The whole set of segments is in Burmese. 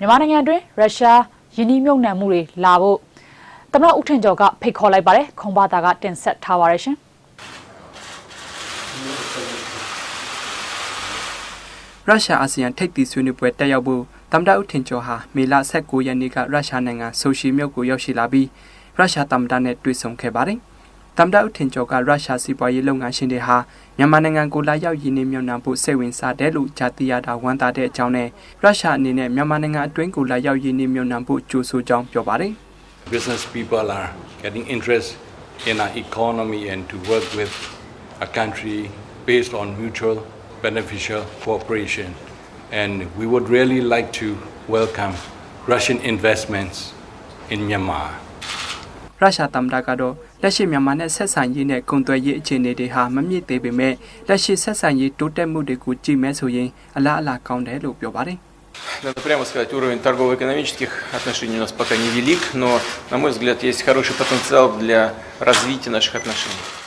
မြန်မာနိုင်ငံတွင်ရုရှားယင်းနှိမြုပ်နှံမှုတွေလာဖို့သမ္မတဦးထင်ကျော်ကဖိတ်ခေါ်လိုက်ပါတယ်ခွန်ဘာသာကတင်ဆက်ထားပါရရှင်ရုရှားအာဆီယံထိပ်သီးဆွေးနွေးပွဲတက်ရောက်ဖို့သမ္မတဦးထင်ကျော်ဟာမေလ19ရက်နေ့ကရုရှားနိုင်ငံဆိုရှီမြို့ကိုရောက်ရှိလာပြီးရုရှားသမ္မတနဲ့တွေ့ဆုံခဲ့ပါတယ်။ သမ္မတဦးထင်ကျော်ကရုရှားစီးပွားရေးလုပ်ငန်းရှင်တွေဟာမြန်မာနိုင်ငံကိုလာရောက်ရင်းနှီးမြှုပ်နှံဖို့စိတ်ဝင်စားတယ်လို့ကြားသိရတာဝန်တာတဲ့အကြောင်းနဲ့ရုရှားအနေနဲ့မြန်မာနိုင်ငံအတွင်းကိုလာရောက်ရင်းနှီးမြှုပ်နှံဖို့ကြိုးဆိုကြောင်းပြောပါတယ်။ business people are getting interest in our economy and to work with a country based on mutual beneficial cooperation. And we would really like to welcome Russian investments in Myanmar. ရုရှားသမ္မတကတော့လက်ရှိမြန်မာနဲ့ဆက်ဆံရေးနဲ့ကုန်သွယ်ရေးအခြေအနေတွေဟာမမြင့်သေးပေမဲ့လက်ရှိဆက်ဆံရေးတိုးတက်မှုတွေကိုကြည့်မဲ့ဆိုရင်အလားအလာကောင်းတယ်လို့ပြောပါတယ် Надо прямо сказать, уровень торгово-экономических отношений у нас пока не велик, но, на мой взгляд, есть хороший потенциал для развития наших отношений. ။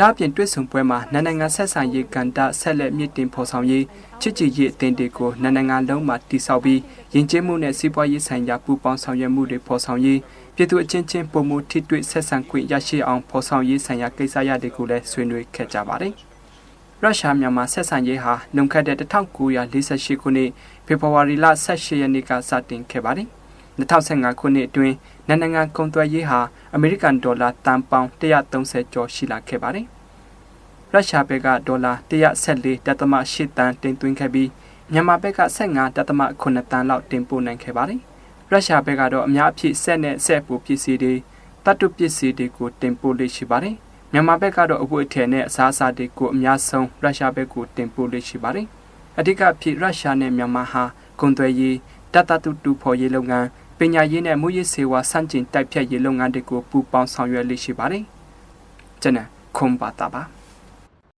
ဒါအပြင်တွေ့ဆုံပွဲမှာနိုင်ငံနိုင်ငံဆက်ဆံရေးကဏ္ဍဆက်လက်မြင့်တင်ဖော်ဆောင်ရေးချစ်ကြည်ရေးအသင်းတွေကိုနိုင်ငံနိုင်ငံလုံးမှာတည်ဆောက်ပြီးယဉ်ကျေးမှုနဲ့စီးပွားရေးဆိုင်ရာပူးပေါင်းဆောင်ရွက်မှုတွေဖော်ဆောင်ရေးပြည်သူအချင်းချင်းပုံမှုထိတွေ့ဆက်ဆံခွင့်ရရှိအောင်ဖော်ဆောင်ရေးဆိုင်ရာကိစ္စရပ်တွေကိုလည်းဆွေးနွေးခဲ့ကြပါတယ်။ရုရှားမြန်မာဆက်ဆံရေးဟာလွန်ခဲ့တဲ့1948ခုနှစ်ဖေဖော်ဝါရီလ18ရက်နေ့ကစတင်ခဲ့ပါတယ်။ 2015ခုနှစ်အတွင်းနိုင်ငံကုန်သွယ်ရေးဟာအမေရိကန်ဒေါ်လာတန်ပေါင်း130ကျော်ရှိလာခဲ့ပါတယ်။ရုရှားဘက်ကဒေါ်လာ114.8တန်တင်သွင်းခဲ့ပြီးမြန်မာဘက်က15.8တန်လောက်တင်ပို့နိုင်ခဲ့ပါတယ်။ရုရှားဘက်ကတော့အများအဖြစ်ဆက်နဲ့ဆက်ပူပစ္စည်းတွေတတ်တုပစ္စည်းတွေကိုတင်ပို့လေ့ရှိပါတယ်။မြန်မာဘက်ကတော့အဝတ်အထည်နဲ့အစားအစာတွေကိုအများဆုံးရုရှားဘက်ကိုတင်ပို့လေ့ရှိပါတယ်။အဓိကဖြစ်ရုရှားနဲ့မြန်မာဟာကုန်သွယ်ရေး တတ်တတူတူဖော်ရေးလုပ်ငန်းပညာရေးနဲ့မူရေးစေဝါစန့်ကျင်တိုက်ဖြတ်ရေးလုပ်ငန်းတွေကိုပူးပေါင်းဆောင်ရွက်လေ့ရှိပါတယ်။ကျွန်တော်ခွန်ပါတာပါ။